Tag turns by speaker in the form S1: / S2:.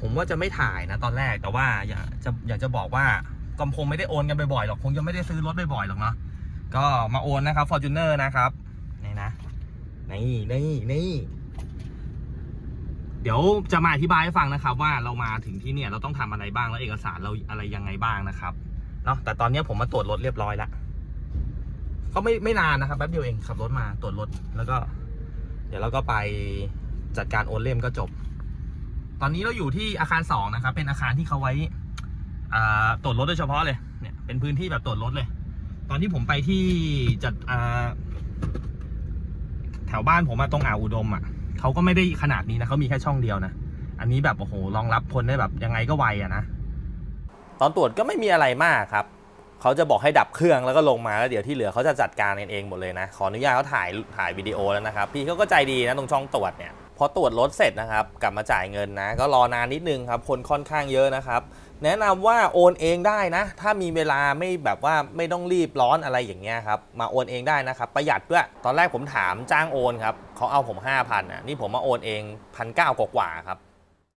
S1: ผมว่าจะไม่ถ่ายนะตอนแรกแต่ว่าอยากจะอยากจะบอกว่ากำคงไม่ได้โอนกันบ่อยๆหรอกคงจะไม่ได้ซื้อรถบ่อยๆหรอกเนาะก็มาโอนนะครับ Fortuner นะครับนี่นะนี่นี่นี่เดี๋ยวจะมาอธิบายให้ฟังนะครับ ว่าเรามาถึงที่เนี่ยเราต้องทำอะไรบ้างแล้วเอกสารเราอะไรยังไงบ้างนะครับเนาะแต่ตอนนี้ผมมาตรวจรถเรียบร้อยแล้วก็ไม่ไม่นานนะครับแป๊บเดียวเองขับรถมาตรวจรถแล้วก็ เดี๋ยวเราก็ไปจัดการโอนเล่มก็จบ ตอนนี้เราอยู่ที่อาคารสองนะครับ เป็นอาคารที่เขาไว้ตรวจรถโดยเฉพาะเลย เนี่ย เป็นพื้นที่แบบตรวจรถเลย ตอนที่ผมไปที่จัดแถวบ้านผมอะตรงอ่าวอุดมอะเขาก็ไม่ได้ขนาดนี้นะเขามีแค่ช่องเดียวนะ อันนี้แบบโอ้โหรองรับคนได้แบบยังไงก็ไวอะนะ ตอนตรวจก็ไม่มีอะไรมากครับเขาจะบอกให้ดับเครื่องแล้วก็ลงมาแล้วเดี๋ยวที่เหลือเขาจะจัดการเองหมดเลยนะ ขออนุญาตเขาถ่ายถ่ายวิดีโอแล้วนะครับ พี่เขาก็ใจดีนะตรงช่องตรวจเนี่ย พอตรวจรถเสร็จนะครับ กลับมาจ่ายเงินนะ ก็รอนานนิดนึงครับ คนค่อนข้างเยอะนะครับ แนะนำว่าโอนเองได้นะ ถ้ามีเวลาไม่แบบว่าไม่ต้องรีบร้อนอะไรอย่างเงี้ยครับ มาโอนเองได้นะครับ ประหยัดด้วย ตอนแรกผมถามจ้างโอนครับเขาเอาผม 5,000อะนี่ผมมาโอนเองพันเก้ากว่าครับ